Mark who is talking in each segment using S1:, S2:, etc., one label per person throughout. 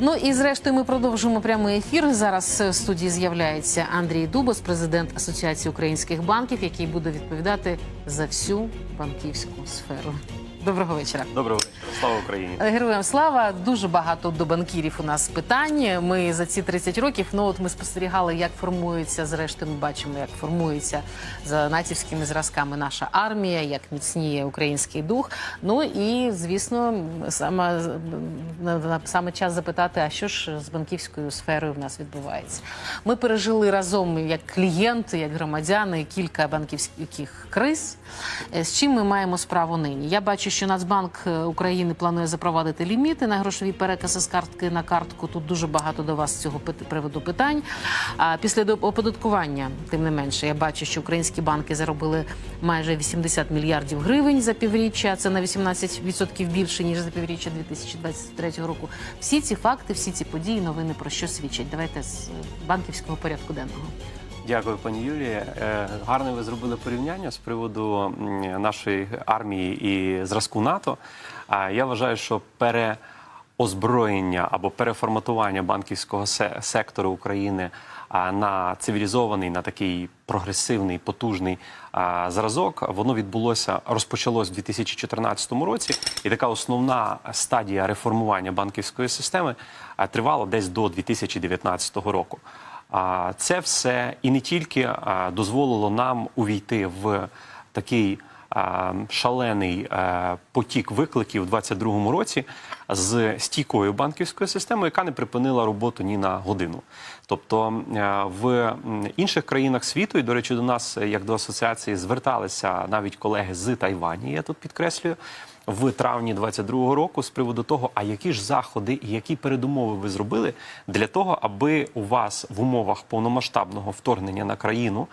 S1: Ну і зрештою ми продовжуємо прямий ефір. Зараз е, в студії з'являється Андрій Дубос, президент Асоціації українських банків, який буде відповідати за всю банківську сферу. Доброго вечора.
S2: Доброго вечора. Слава Україні.
S1: Героям слава дуже багато до банкірів у нас питань. Ми за ці 30 років. Ну от ми спостерігали, як формується. Зрештою, ми бачимо, як формується за натівськими зразками наша армія, як міцніє український дух. Ну і звісно, саме саме час запитати, а що ж з банківською сферою в нас відбувається. Ми пережили разом як клієнти, як громадяни, кілька банківських криз. Е, З чим ми маємо справу нині? Я бачу, що Нацбанк е, України планує запровадити ліміти на грошові перекази з картки на картку. Тут дуже багато до вас з цього приводу питань. А після оподаткування, тим не менше, я бачу, що українські банки заробили майже 80 мільярдів гривень за півріччя. Це на 18% більше ніж за півріччя 2023 року. Всі ці факти, всі ці події, новини про що свідчать? Давайте з е, банківського порядку денного.
S2: Дякую, пані Юлії. Е, Гарне ви зробили порівняння з приводу нашої армії і зразку НАТО. Я вважаю, що переозброєння або переформатування банківського сектору України на цивілізований, на такий прогресивний, потужний зразок, воно відбулося, розпочалось в 2014 році, і така основна стадія реформування банківської системи тривала десь до 2019 року. Це все і не тільки дозволило нам увійти в такий шалений е, потік викликів у 2022 році з стійкою банківською системою, яка не припинила роботу ні на годину. Тобто е, в інших країнах світу, і до речі, до нас, е, як до асоціації, зверталися навіть колеги з Тайвані. Я тут підкреслюю. В травні 22-го року з приводу того, а які ж заходи і які передумови ви зробили для того, аби у вас в умовах повномасштабного вторгнення на країну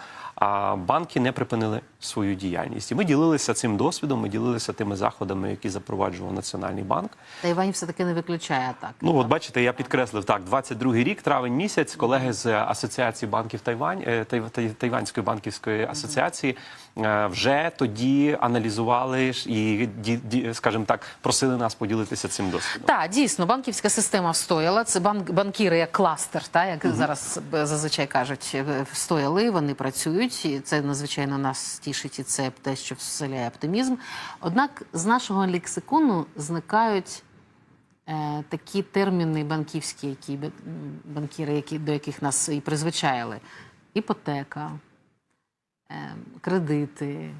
S2: банки не припинили свою діяльність. І ми ділилися цим досвідом, ми ділилися тими заходами, які запроваджував Національний банк.
S1: Тайвань все таки не виключає атак.
S2: Ну от бачите, я підкреслив так. 22-й рік, травень місяць, колеги з асоціації банків Тайвань е, Тай- Тай- Тайванської банківської асоціації е, вже тоді аналізували і скажімо так, просили нас поділитися цим досвідом.
S1: Так, дійсно, банківська система встояла. Це банк, банкіри як кластер, та, як зараз е, зазвичай кажуть, е, встояли, вони працюють. І це надзвичайно нас тішить, і це те, що вселяє оптимізм. Однак з нашого лексикону зникають е, такі терміни банківські, які банкіри, які, до яких нас і призвичаїли. Іпотека, е, кредити.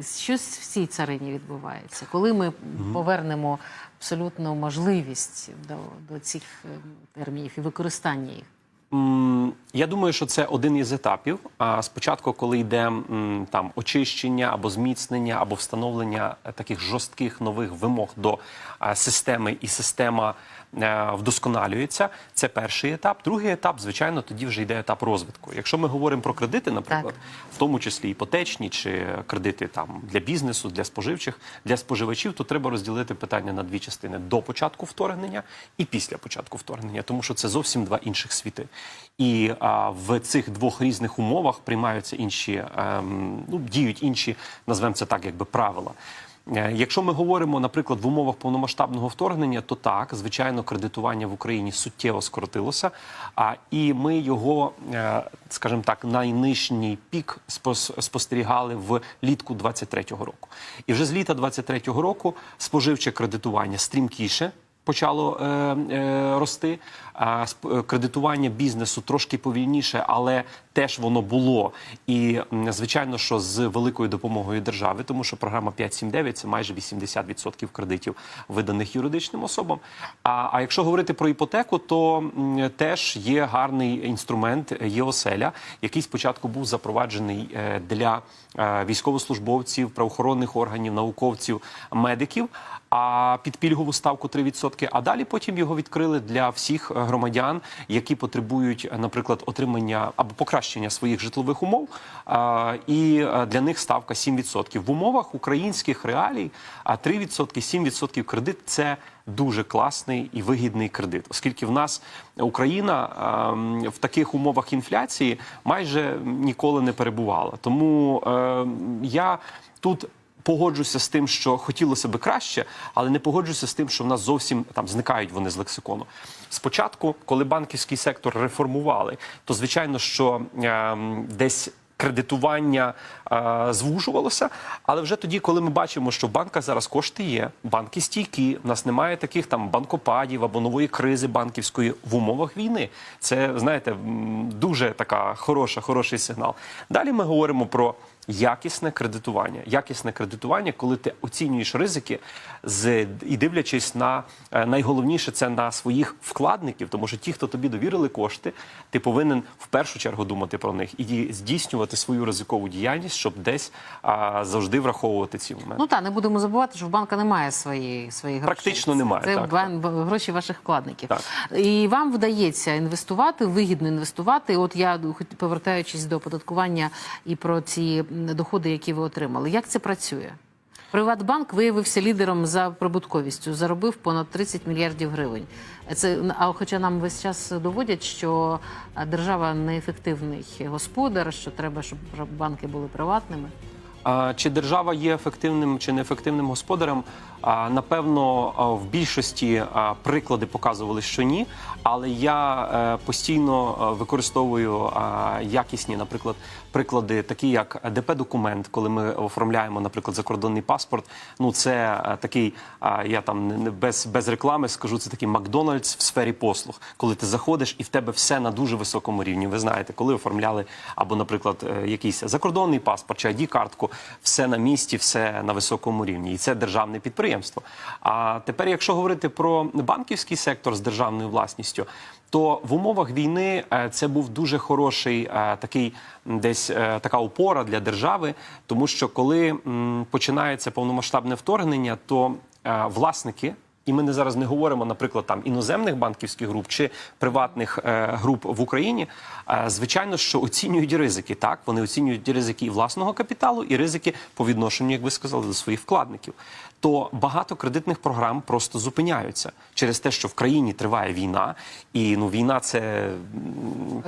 S1: Щось в цій царині відбувається. Коли ми повернемо абсолютну можливість до, до цих е, термінів і використання їх.
S2: Я думаю, що це один із етапів. А спочатку, коли йде там очищення або зміцнення, або встановлення таких жорстких нових вимог до системи, і система е, вдосконалюється. Це перший етап. Другий етап, звичайно, тоді вже йде етап розвитку. Якщо ми говоримо про кредити, наприклад, в тому числі іпотечні чи кредити там для бізнесу, для споживчих, для споживачів, то треба розділити питання на дві частини: до початку вторгнення і після початку вторгнення, тому що це зовсім два інших світи. І а, в цих двох різних умовах приймаються інші, ем, ну діють інші, назвемо це так, якби правила. Е, Якщо ми говоримо, наприклад, в умовах повномасштабного вторгнення, то так, звичайно, кредитування в Україні суттєво скоротилося. А і ми його, е, скажімо так, найнижній пік спос- спостерігали в літку 23-го року. І вже з літа 23-го року споживче кредитування стрімкіше почало е, е, рости. Е, кредитування бізнесу трошки повільніше, але теж воно було. І звичайно, що з великою допомогою держави, тому що програма 5.7.9 – це майже 80% кредитів, виданих юридичним особам. А, а якщо говорити про іпотеку, то теж є гарний інструмент є оселя, який спочатку був запроваджений е, для е, військовослужбовців, правоохоронних органів, науковців, медиків. А під пільгову ставку 3%. А далі потім його відкрили для всіх е, громадян, які потребують, е, наприклад, отримання або покращення своїх житлових умов. І е, для них ставка 7%. В умовах українських реалій а 3%, 7% кредит це дуже класний і вигідний кредит, оскільки в нас Україна ем, в таких умовах інфляції майже ніколи не перебувала. Тому ем, я тут погоджуся з тим, що хотілося би краще, але не погоджуся з тим, що в нас зовсім там зникають вони з лексикону. Спочатку, коли банківський сектор реформували, то звичайно, що ем, десь. Кредитування е, звужувалося, але вже тоді, коли ми бачимо, що в банках зараз кошти є, банки стійкі, в нас немає таких там банкопадів або нової кризи банківської в умовах війни. Це знаєте, дуже така хороша, хороший сигнал. Далі ми говоримо про якісне кредитування. Якісне кредитування, коли ти оцінюєш ризики з і дивлячись на е, найголовніше це на своїх вкладників, тому що ті, хто тобі довірили кошти, ти повинен в першу чергу думати про них і здійснювати свою ризикову діяльність, щоб десь а, завжди враховувати ці моменти.
S1: Ну так, не будемо забувати, що в банка немає своєї своєї грошей.
S2: Практично немає,
S1: Це
S2: так,
S1: бан- гроші ваших вкладників.
S2: Так.
S1: І вам вдається інвестувати, вигідно інвестувати. От я повертаючись до оподаткування і про ці доходи, які ви отримали. Як це працює? Приватбанк виявився лідером за прибутковістю, заробив понад 30 мільярдів гривень. Це а хоча нам весь час доводять, що держава неефективний господар, що треба, щоб банки були приватними.
S2: Чи держава є ефективним чи неефективним господарем? Напевно, в більшості приклади показували, що ні. Але я е, постійно е, використовую якісні, наприклад, приклади, такі як ДП-документ, коли ми оформляємо, наприклад, закордонний паспорт. Ну це е, такий, я там без, без реклами скажу, це такий Макдональдс в сфері послуг, коли ти заходиш і в тебе все на дуже високому рівні. Ви знаєте, коли оформляли або, наприклад, якийсь закордонний паспорт чи ID-картку, все на місці, все на високому рівні, і це державне підприємство. А тепер, якщо говорити про банківський сектор з державною власністю, то в умовах війни е, це був дуже хороший е, такий десь е, така опора для держави, тому що коли починається повномасштабне вторгнення, то власники. І ми не зараз не говоримо, наприклад, там іноземних банківських груп чи приватних е, груп в Україні. Е, звичайно, що оцінюють ризики. Так вони оцінюють ризики і власного капіталу, і ризики по відношенню, як ви сказали, до своїх вкладників. То багато кредитних програм просто зупиняються через те, що в країні триває війна, і ну війна це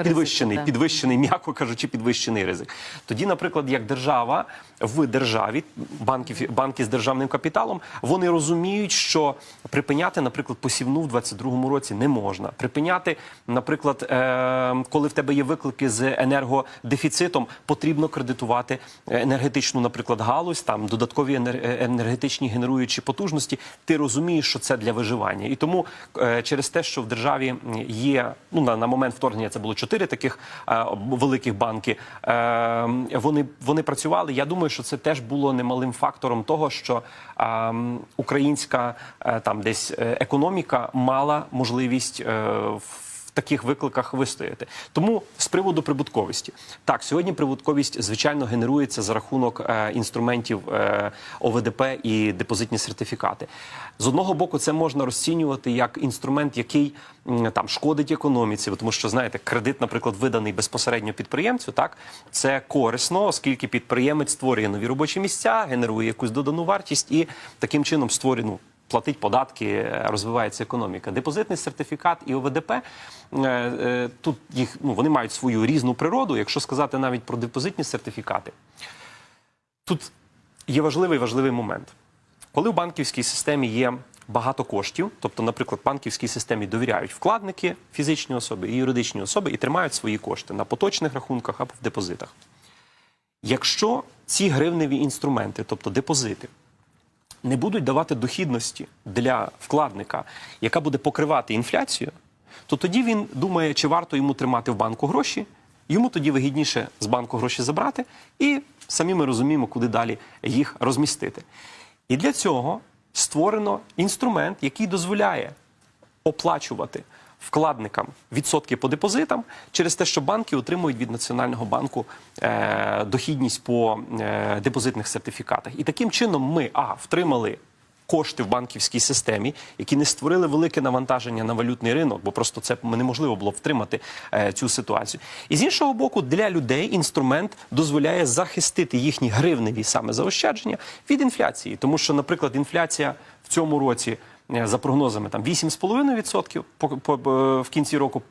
S2: підвищений,
S1: так.
S2: підвищений, м'яко кажучи, підвищений ризик. Тоді, наприклад, як держава в державі, банків, банки з державним капіталом, вони розуміють, що припиняти, наприклад, посівну в 22-му році не можна. Припиняти, наприклад, е, коли в тебе є виклики з енергодефіцитом, потрібно кредитувати енергетичну, наприклад, галузь, там додаткові е, енергетичні генеруючі потужності. Ти розумієш, що це для виживання. І тому е, через те, що в державі є ну на, на момент вторгнення це було чотири таких е, великих банки. Е, вони, вони працювали. Я думаю, що це теж було немалим фактором того, що е, українська е, там десь економіка мала можливість в таких викликах вистояти. Тому з приводу прибутковості, так сьогодні прибутковість звичайно генерується за рахунок е, інструментів е, ОВДП і депозитні сертифікати. З одного боку, це можна розцінювати як інструмент, який там шкодить економіці, тому що знаєте, кредит, наприклад, виданий безпосередньо підприємцю, так це корисно, оскільки підприємець створює нові робочі місця, генерує якусь додану вартість і таким чином створює ну, платить податки, е, розвивається економіка. Депозитний сертифікат і ОВДП е, е, тут їх ну вони мають свою різну природу. Якщо сказати навіть про депозитні сертифікати, тут є важливий важливий момент. Коли в банківській системі є багато коштів, тобто, наприклад, банківській системі довіряють вкладники, фізичні особи і юридичні особи і тримають свої кошти на поточних рахунках або в депозитах. Якщо ці гривневі інструменти, тобто депозити, не будуть давати дохідності для вкладника, яка буде покривати інфляцію, то тоді він думає, чи варто йому тримати в банку гроші. Йому тоді вигідніше з банку гроші забрати, і самі ми розуміємо, куди далі їх розмістити. І для цього створено інструмент, який дозволяє оплачувати вкладникам відсотки по депозитам через те, що банки отримують від Національного банку е, дохідність по е, депозитних сертифікатах. І таким чином ми а втримали. Кошти в банківській системі, які не створили велике навантаження на валютний ринок, бо просто це неможливо було втримати е, цю ситуацію. І з іншого боку, для людей інструмент дозволяє захистити їхні гривневі саме заощадження від інфляції, тому що, наприклад, інфляція в цьому році за прогнозами там 8,5% по, по, по, в кінці року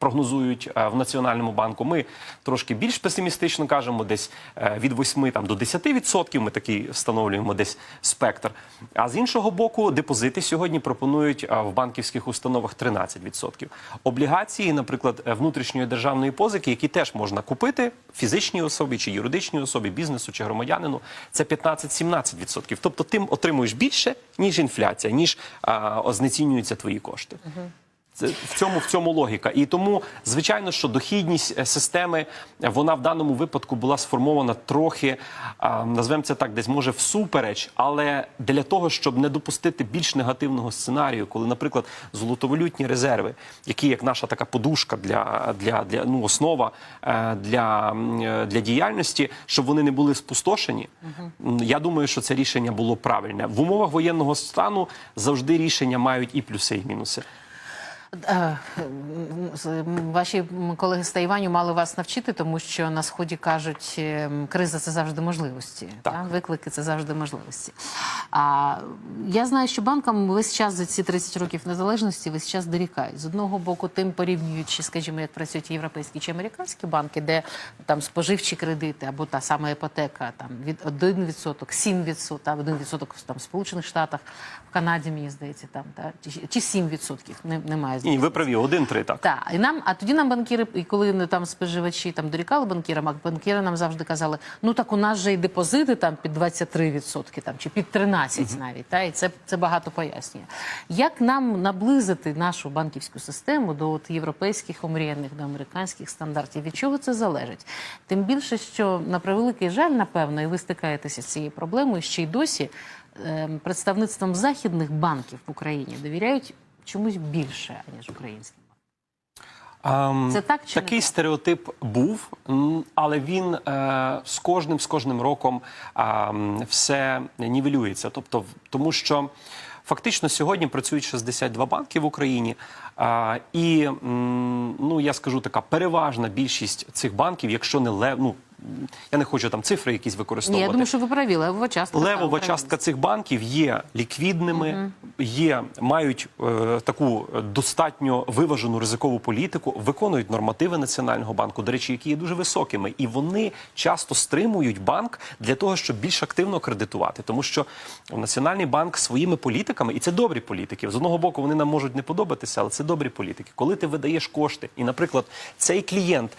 S2: прогнозують е, в Національному банку. Ми трошки більш песимістично кажемо, десь е, від 8 там, до 10%. Ми такий встановлюємо десь спектр. А з іншого боку, депозити сьогодні пропонують е, в банківських установах 13%. Облігації, наприклад, внутрішньої державної позики, які теж можна купити фізичній особі чи юридичній особі, бізнесу чи громадянину, це 15-17%. Тобто ти отримуєш більше, ніж інфляція, ніж а, знецінюються твої кошти. Це в цьому в цьому логіка. І тому, звичайно, що дохідність е, системи е, вона в даному випадку була сформована трохи, а, назвемо це так, десь може всупереч, але для того, щоб не допустити більш негативного сценарію, коли, наприклад, золотовалютні резерви, які як наша така подушка для, для, для ну, основа е, для, е, для діяльності, щоб вони не були спустошені. М, Я думаю, що це рішення було правильне. В умовах воєнного стану завжди рішення мають і плюси, і мінуси.
S1: Е, Ваші колеги з Тайваню мали вас навчити, тому що на сході кажуть, е, криза це завжди можливості.
S2: Так.
S1: та? Виклики це завжди можливості. А я знаю, що банкам весь час за ці 30 років незалежності весь час дорікають. З одного боку, тим порівнюючи, скажімо, як працюють європейські чи американські банки, де там споживчі кредити або та сама іпотека там від 1%, 7%, та 1% там в Сполучених Штатах, в Канаді, мені здається, там та чи- чи 7%, не, немає
S2: Ні, ви праві, один-три так.
S1: так, і нам, а тоді нам банкіри, і коли ну, там споживачі там дорікали банкірам, а банкіри нам завжди казали: ну так у нас же і депозити там під 23%, там чи під 13% навіть. Та і це, це багато пояснює. Як нам наблизити нашу банківську систему до от, європейських омріяних, до американських стандартів? Від чого це залежить? Тим більше, що на превеликий жаль, напевно, і ви стикаєтеся з цією проблемою, ще й досі ем, представництвом західних банків в Україні довіряють чомусь більше, аніж українським.
S2: Ам,
S1: Це так чи не
S2: такий
S1: так?
S2: стереотип був, але він е, з кожним з кожним роком ам, все нівелюється. Тобто, тому що фактично сьогодні працюють 62 банки в Україні, а, і ну я скажу така переважна більшість цих банків, якщо не лев, ну я не хочу там цифри якісь
S1: Ні,
S2: використовувати.
S1: я думаю, що ви праві, левова частка.
S2: Левова частка цих банків є ліквідними, є мають е, таку достатньо виважену ризикову політику, виконують нормативи національного банку, до речі, які є дуже високими, і вони часто стримують банк для того, щоб більш активно кредитувати, тому що національний банк своїми політиками, і це добрі політики. З одного боку, вони нам можуть не подобатися, але це добрі політики. Коли ти видаєш кошти, і, наприклад, цей клієнт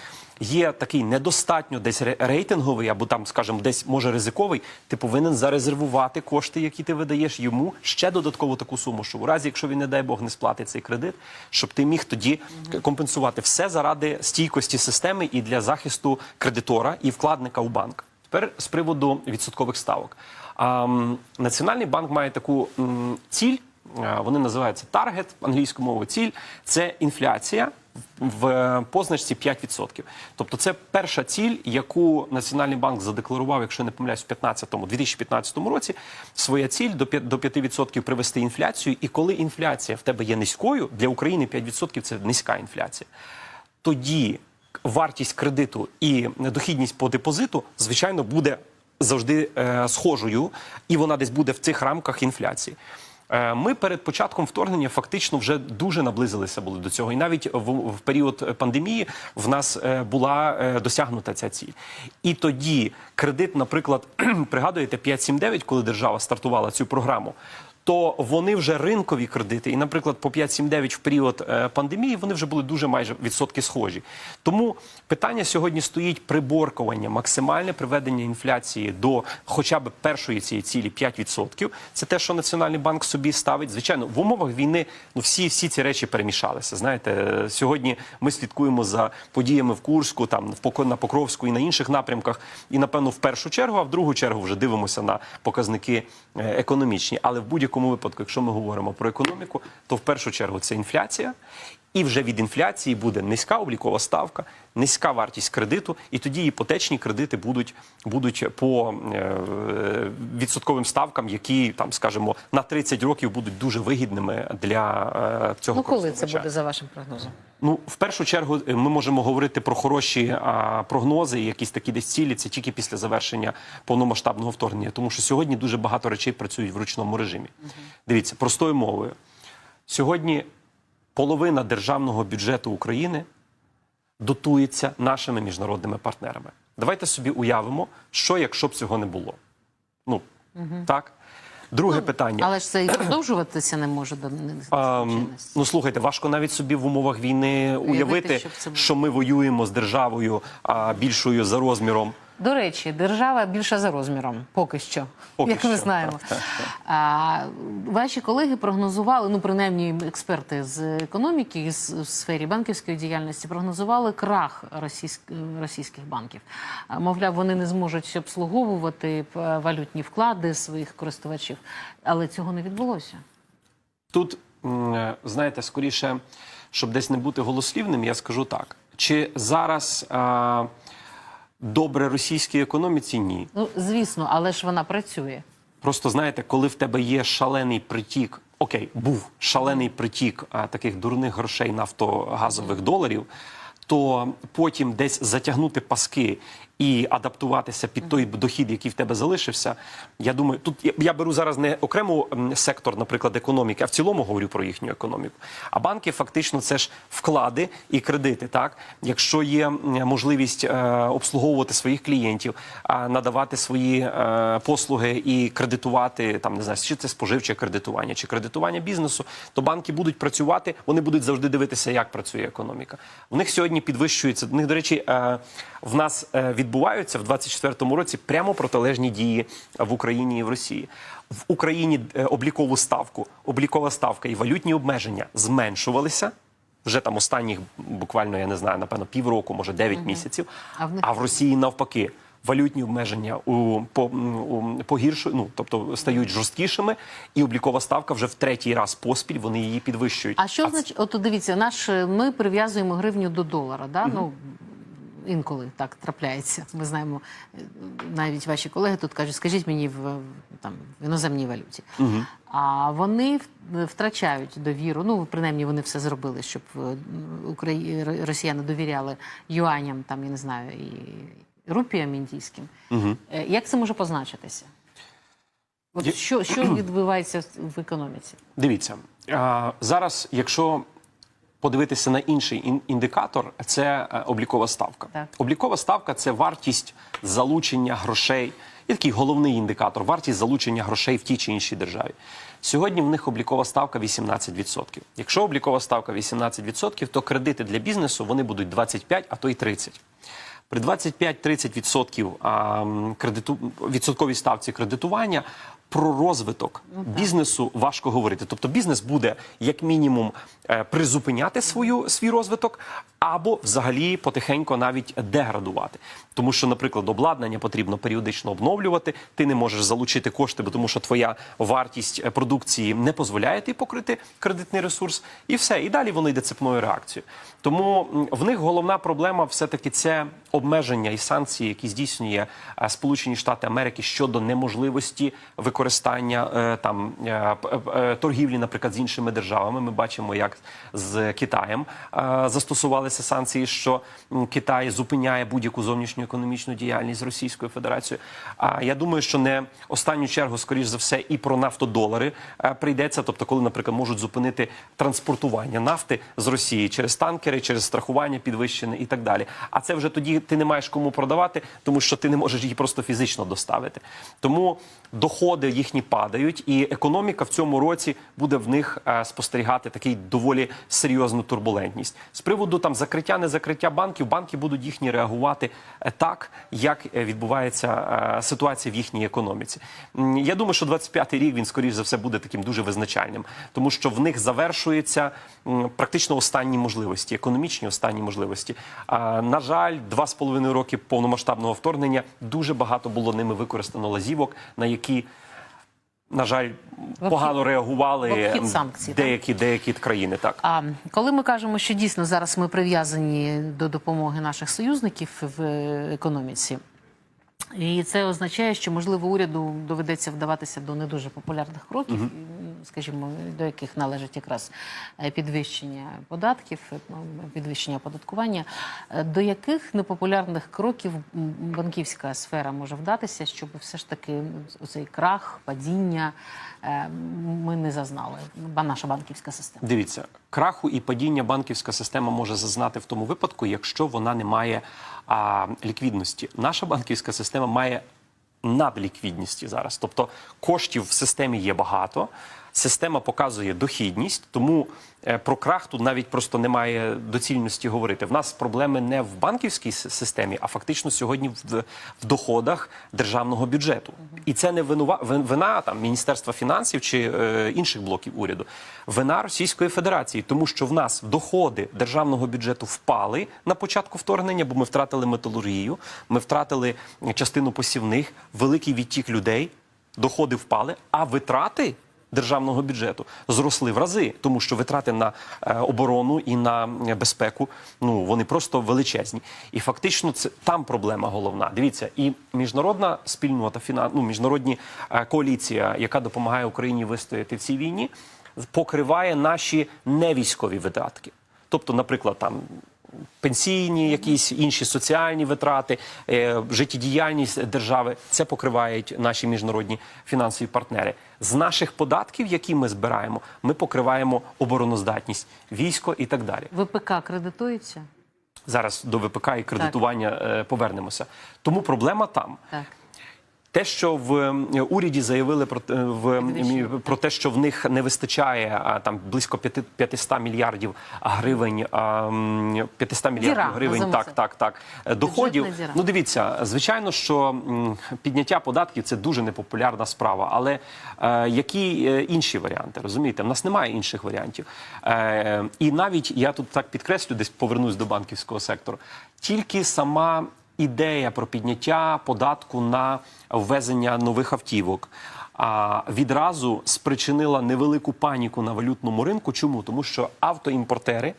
S2: є такий недостатньо десь ре- рейтинговий, або там, скажімо, десь може ризиковий, ти повинен зарезервувати кошти, які ти видаєш йому ще додаткову таку суму, що в разі, якщо він, не дай Бог, не сплатить цей кредит, щоб ти міг тоді компенсувати все заради стійкості системи і для захисту кредитора і вкладника у банк. Тепер з приводу відсоткових ставок. А, Національний банк має таку ціль. е, Вони називаються таргет англійською мовою. Ціль це інфляція в е, позначці 5%. Тобто це перша ціль, яку Національний банк задекларував, якщо не помиляюсь, в 15-му, 2015 році. Своя ціль до 5%, до 5% привести інфляцію. І коли інфляція в тебе є низькою, для України 5% це низька інфляція. Тоді вартість кредиту і дохідність по депозиту, звичайно, буде завжди е, схожою, і вона десь буде в цих рамках інфляції. Е, Ми перед початком вторгнення фактично вже дуже наблизилися були до цього, і навіть в, в період пандемії в нас е, була е, досягнута ця ціль. І тоді кредит, наприклад, пригадуєте 5.7.9, коли держава стартувала цю програму. То вони вже ринкові кредити, і, наприклад, по 5.7.9 в період е, пандемії вони вже були дуже майже відсотки схожі. Тому питання сьогодні стоїть приборкування, максимальне приведення інфляції до хоча б першої цієї цілі 5%. Це те, що Національний банк собі ставить. Звичайно, в умовах війни ну всі, всі ці речі перемішалися. Знаєте, е, сьогодні ми слідкуємо за подіями в Курську, там на Покровську і на інших напрямках. І напевно в першу чергу, а в другу чергу вже дивимося на показники е, економічні. Але в будь-якому випадку, якщо ми говоримо про економіку, то в першу чергу це інфляція. І вже від інфляції буде низька облікова ставка, низька вартість кредиту, і тоді іпотечні кредити будуть, будуть по е, відсотковим ставкам, які там, скажімо, на 30 років будуть дуже вигідними для е, цього
S1: Ну, коли це буде за вашим прогнозом?
S2: Ну, в першу чергу, е, ми можемо говорити про хороші прогнози, якісь такі десь цілі. Це тільки після завершення повномасштабного вторгнення, тому що сьогодні дуже багато речей працюють в ручному режимі. Дивіться, простою мовою. Сьогодні половина державного бюджету України дотується нашими міжнародними партнерами. Давайте собі уявимо, що якщо б цього не було. Ну так. Друге питання.
S1: Але ж це і продовжуватися не може до нескінченності.
S2: ну слухайте, важко навіть собі в умовах війни уявити,
S1: це
S2: що ми воюємо з державою а, більшою за розміром.
S1: До речі, держава більша за розміром, поки що,
S2: Поки
S1: як ми
S2: що,
S1: знаємо. А, ваші колеги прогнозували, ну принаймні експерти з економіки з в сфері банківської діяльності прогнозували крах російськ, російських банків. А, Мовляв, вони не зможуть обслуговувати е, валютні вклади своїх користувачів, але цього не відбулося.
S2: Тут, е, знаєте, скоріше, щоб десь не бути голослівним, я скажу так: чи зараз а, добре російській економіці? Ні.
S1: Ну звісно, але ж вона працює.
S2: Просто знаєте, коли в тебе є шалений притік, окей, був шалений притік а, таких дурних грошей нафтогазових доларів, то потім десь затягнути паски і адаптуватися під той дохід, який в тебе залишився. Я думаю, тут я, беру зараз не окремо сектор, наприклад, економіки, а в цілому говорю про їхню економіку. А банки фактично це ж вклади і кредити. Так, якщо є можливість е, обслуговувати своїх клієнтів, а надавати свої е, послуги і кредитувати там, не знаю, чи це споживче кредитування, чи кредитування бізнесу, то банки будуть працювати, вони будуть завжди дивитися, як працює економіка. В них сьогодні підвищується. В них, до речі, е, в нас е, відбуваються в 24-му році прямо протилежні дії в Україні і в Росії. В Україні е, облікову ставку, облікова ставка і валютні обмеження зменшувалися. Вже там останніх буквально я не знаю, напевно, півроку, може 9 місяців.
S1: А в них-
S2: А в Росії навпаки. Валютні обмеження у, по, у, погіршують, ну тобто стають жорсткішими, і облікова ставка вже в третій раз поспіль вони її підвищують.
S1: А що значить, от дивіться, наш ми прив'язуємо гривню до долара, да? Ну інколи так трапляється. Ми знаємо, е, навіть ваші колеги тут кажуть, скажіть мені в там в іноземній валюті. А вони втрачають довіру. Ну принаймні вони все зробили, щоб е, Украї... росіяни довіряли юаням, там я не знаю, і рупіям індійським. Е, Як це може позначитися? От що, що відбувається в економіці?
S2: Дивіться а, зараз, якщо подивитися на інший ін- індикатор, це е, облікова ставка.
S1: Так.
S2: Облікова ставка це вартість залучення грошей. І такий головний індикатор вартість залучення грошей в тій чи іншій державі. Сьогодні в них облікова ставка 18%. Якщо облікова ставка 18%, то кредити для бізнесу вони будуть 25, а то й 30. При 25-30% а, кредиту відсотковій ставці кредитування про розвиток бізнесу важко говорити. Тобто бізнес буде як мінімум е, призупиняти свою свій розвиток або взагалі потихеньку навіть деградувати. Тому що, наприклад, обладнання потрібно періодично обновлювати. Ти не можеш залучити кошти, бо тому що твоя вартість е, продукції не дозволяє тобі покрити кредитний ресурс, і все. І далі воно йде цепною реакцією. Тому в них головна проблема все-таки це обмеження і санкції, які здійснює е, Сполучені Штати Америки щодо неможливості використання е, там е, е, торгівлі, наприклад, з іншими державами. Ми бачимо, як з Китаєм застосувалися санкції, що Китай зупиняє будь-яку зовнішню економічну діяльність з Російською Федерацією. А я думаю, що не останню чергу, скоріш за все, і про нафтодолари прийдеться. Тобто, коли, наприклад, можуть зупинити транспортування нафти з Росії через танкери, через страхування підвищене і так далі. А це вже тоді ти не маєш кому продавати, тому що ти не можеш її просто фізично доставити. Тому доходи їхні падають, і економіка в цьому році буде в них е, спостерігати такий доволі серйозну турбулентність. З приводу там закриття, не закриття банків, банки будуть їхні реагувати е, так, як е, відбувається ситуація в їхній економіці. Я думаю, що 25-й рік він скоріш за все буде таким дуже визначальним, тому що в них завершується практично останні можливості, економічні останні можливості. На жаль, два з половиною роки повномасштабного вторгнення дуже багато було ними використано лазівок, на які на жаль, погано реагували
S1: санкції, так?
S2: деякі, деякі країни. Так
S1: А коли ми кажемо, що дійсно зараз ми прив'язані до допомоги наших союзників в економіці, і це означає, що можливо уряду доведеться вдаватися до не дуже популярних кроків. скажімо, до яких належить якраз е, підвищення податків, е, підвищення оподаткування, е, до яких непопулярних кроків банківська сфера може вдатися, щоб все ж таки цей крах, падіння ми не зазнали, наша банківська система.
S2: Дивіться, краху і падіння банківська система може зазнати в тому випадку, якщо вона не має а, ліквідності. Наша банківська система має надліквідності зараз. Тобто коштів в системі є багато. Система показує дохідність, тому е, про крах тут навіть просто немає доцільності говорити. В нас проблеми не в банківській системі, а фактично сьогодні в, в доходах державного бюджету. І це не винува, вина там Міністерства фінансів чи е, інших блоків уряду. Вина Російської Федерації, тому що в нас доходи державного бюджету впали на початку вторгнення, бо ми втратили металургію, ми втратили частину посівних, великий відтік людей, доходи впали, а витрати державного бюджету зросли в рази, тому що витрати на е, оборону і на е, безпеку ну вони просто величезні. І фактично це там проблема головна. Дивіться, і міжнародна спільнота фінан... ну, міжнародні е, коаліція, яка допомагає Україні вистояти в цій війні, покриває наші невійськові видатки. Тобто, наприклад, там пенсійні, якісь інші соціальні витрати, е, життєдіяльність держави. Це покривають наші міжнародні фінансові партнери. З наших податків, які ми збираємо, ми покриваємо обороноздатність, військо і так далі.
S1: ВПК кредитується?
S2: Зараз до ВПК і кредитування так. повернемося. Тому проблема там.
S1: Так.
S2: Те, що в е, уряді заявили про те- в про те, що в них не вистачає а, там близько п'яти- 500 мільярдів гривень, а, м, 500 мільярдів
S1: Діра,
S2: гривень, так, так, так, е, доходів.
S1: діра.
S2: Ну дивіться, звичайно, що підняття податків це дуже непопулярна справа. Але е, які е, інші варіанти? Розумієте, в нас немає інших варіантів. Е, і навіть я тут так підкреслю, десь повернусь до банківського сектору. Тільки сама ідея про підняття податку на ввезення нових автівок. А відразу спричинила невелику паніку на валютному ринку. Чому? Тому що автоімпортери,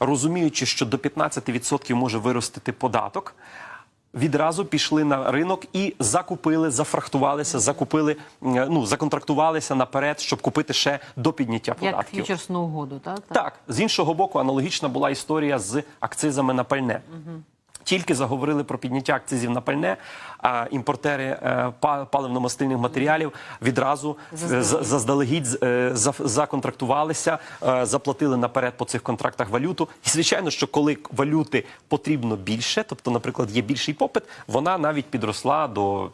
S2: розуміючи, що до 15% може виростити податок, відразу пішли на ринок і закупили, зафрахтувалися, закупили, ну законтрактувалися наперед, щоб купити ще до підняття
S1: Як
S2: податків.
S1: фьючерсну угоду, так?
S2: Так, з іншого боку, аналогічна була історія з акцизами на пальне. Тільки заговорили про підняття акцизів на пальне, імпортери е, па- паливно-мастильних матеріалів відразу е,
S1: Заздалегідь.
S2: е, за- законтрактувалися, заплатили наперед по цих контрактах валюту. І звичайно, що коли валюти потрібно більше, тобто, наприклад, є більший попит, вона навіть підросла до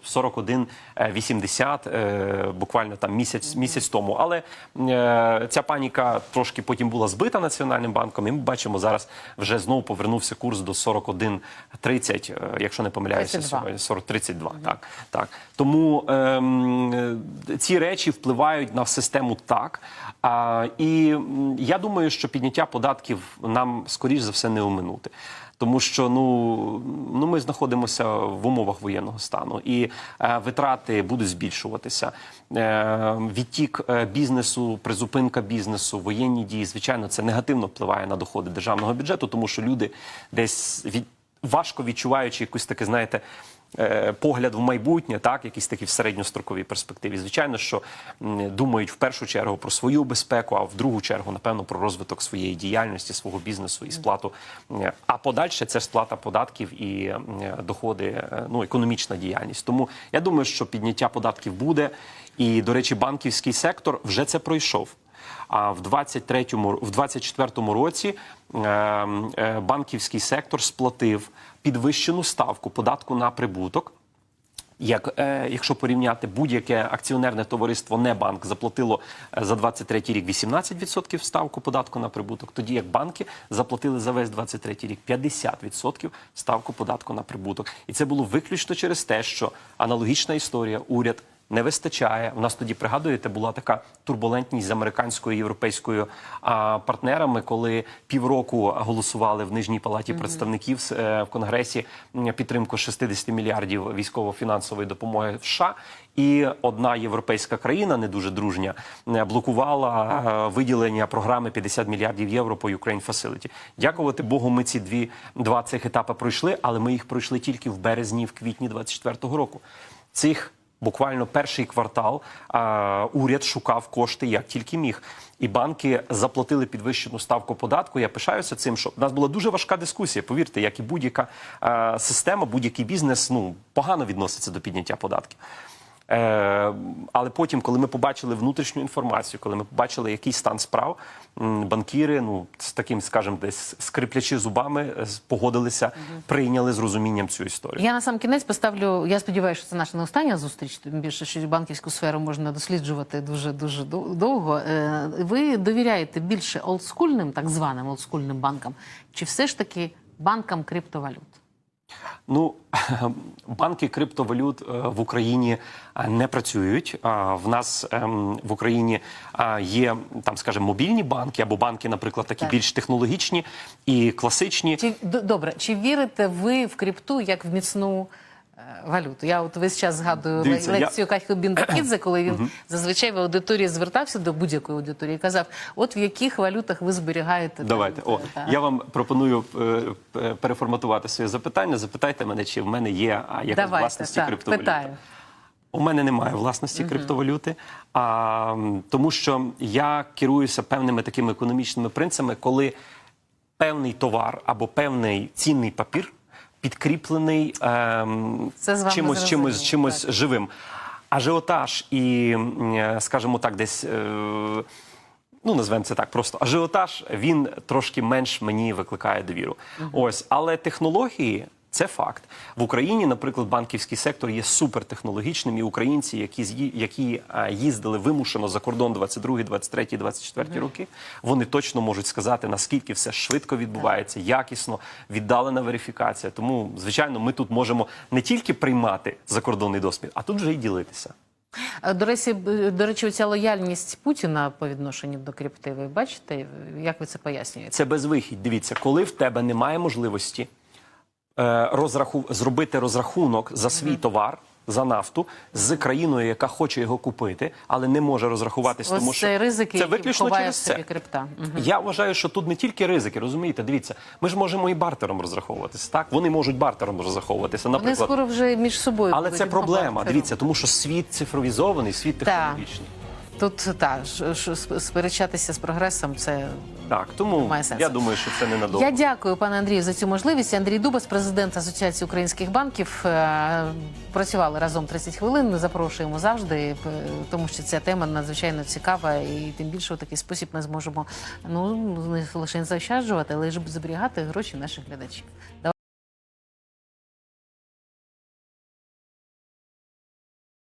S2: 41,80 е, буквально там місяць місяць тому. Але ця паніка трошки потім була збита національним банком. І ми бачимо зараз вже знову повернувся курс до 41,30, е, якщо не помиляюся,
S1: 32.
S2: сьогодні 40-32, так, так. Тому ем, е, ці речі впливають на систему так. А, і я думаю, що підняття податків нам скоріш за все не оминути. Тому що ну, ну ми знаходимося в умовах воєнного стану, і е, витрати будуть збільшуватися. Е, відтік е, бізнесу, призупинка бізнесу, воєнні дії, звичайно, це негативно впливає на доходи державного бюджету, тому що люди десь від важко відчуваючи якусь таке, знаєте. Е, Погляд в майбутнє, так, якісь такі в середньостроковій перспективі. Звичайно, що думають в першу чергу про свою безпеку, а в другу чергу, напевно, про розвиток своєї діяльності, свого бізнесу і сплату. Е, А подальше це сплата податків і доходи, е, ну економічна діяльність. Тому я думаю, що підняття податків буде. І, до речі, банківський сектор вже це пройшов. А в 23-му, в 24-му році е, е, банківський сектор сплатив підвищену ставку податку на прибуток. Як е, якщо порівняти будь-яке акціонерне товариство, не банк заплатило е, за 23 рік 18% ставку податку на прибуток, тоді як банки заплатили за весь 23 рік 50% ставку податку на прибуток, і це було виключно через те, що аналогічна історія уряд. Не вистачає. У нас тоді пригадуєте, була така турбулентність з американською і європейською а, партнерами, коли півроку голосували в нижній палаті представників е, в конгресі підтримку 60 мільярдів військово-фінансової допомоги в США. І одна європейська країна, не дуже дружня, блокувала е, виділення програми 50 мільярдів євро по Ukraine Facility. Дякувати Богу, ми ці дві два цих етапи пройшли, але ми їх пройшли тільки в березні, в квітні 24-го року. Цих Буквально перший квартал а, уряд шукав кошти як тільки міг. І банки заплатили підвищену ставку податку. Я пишаюся цим, що в нас була дуже важка дискусія. Повірте, як і будь-яка е, система, будь-який бізнес ну погано відноситься до підняття податків. Е, але потім, коли ми побачили внутрішню інформацію, коли ми побачили, який стан справ, банкіри, ну з таким, скажімо, десь скриплячи зубами, е, погодилися, прийняли з розумінням цю історію.
S1: Я на сам кінець поставлю. Я сподіваюся, що це наша не остання зустріч. Тим більше, що банківську сферу можна досліджувати дуже дуже дов- довго. Е, Ви довіряєте більше олдскульним, так званим олдскульним банкам, чи все ж таки банкам криптовалют?
S2: Ну банки криптовалют е, в Україні е, не працюють. В нас ем, в Україні є там, скажімо, мобільні банки або банки, наприклад, такі
S1: Так.
S2: більш технологічні і класичні.
S1: Чи добре, чи вірите ви в крипту як в міцну валюту? Я от весь час згадую
S2: Дивіться,
S1: ле-
S2: я-
S1: лекцію Біндакідзе, коли він зазвичай в аудиторії звертався до будь-якої аудиторії і казав: от в яких валютах ви зберігаєте
S2: Давайте. О? Я вам пропоную е, е, переформатувати своє запитання. Запитайте мене, чи в мене є якась
S1: Давайте,
S2: власності
S1: так,
S2: криптовалюти.
S1: питаю.
S2: У мене немає власності криптовалюти, а, тому що я керуюся певними такими економічними принципами, коли певний товар або певний цінний папір підкріплений ем,
S1: Це з вами
S2: чимось,
S1: зрозуміло,
S2: чимось, чимось живим. Ажіотаж і, е, скажімо так, десь. Е, Ну, назвемо це так просто. Ажіотаж він трошки менш мені викликає довіру. Ось, але технології це факт. В Україні, наприклад, банківський сектор є супертехнологічним, і українці, які які е, їздили вимушено за кордон 22, 23, 24 роки, вони точно можуть сказати, наскільки все швидко відбувається, якісно, віддалена верифікація. Тому, звичайно, ми тут можемо не тільки приймати закордонний досвід, а тут вже й ділитися.
S1: Е, До речі, до речі, ця лояльність Путіна по відношенню до крипти, ви бачите, як ви це пояснюєте?
S2: Це безвихідь. Дивіться, коли в тебе немає можливості е, розраху... зробити розрахунок за свій товар. За нафту з країною, яка хоче його купити, але не може розрахуватись,
S1: Ось
S2: тому що
S1: це ризики,
S2: це виключно через це.
S1: крипта. Мгм.
S2: Я вважаю, що тут не тільки ризики, розумієте? Дивіться, ми ж можемо і бартером розраховуватися. Так вони можуть бартером розраховуватися.
S1: Вони
S2: Наприклад,
S1: скоро вже між собою.
S2: але це проблема.
S1: відмовляти.
S2: Дивіться, тому що світ цифровізований, світ
S1: Так. Тут так, ш- ш- сперечатися з прогресом, це
S2: Так, тому
S1: Немає сенсу.
S2: я думаю, що це ненадовго.
S1: Я дякую, пане Андрію, за цю можливість. Андрій Дубас, президент Асоціації українських банків, е, працювали разом 30 хвилин. Ми запрошуємо завжди, е, тому що ця тема надзвичайно цікава, і тим більше у такий спосіб ми зможемо ну не лише заощаджувати, але й зберігати гроші наших глядачів.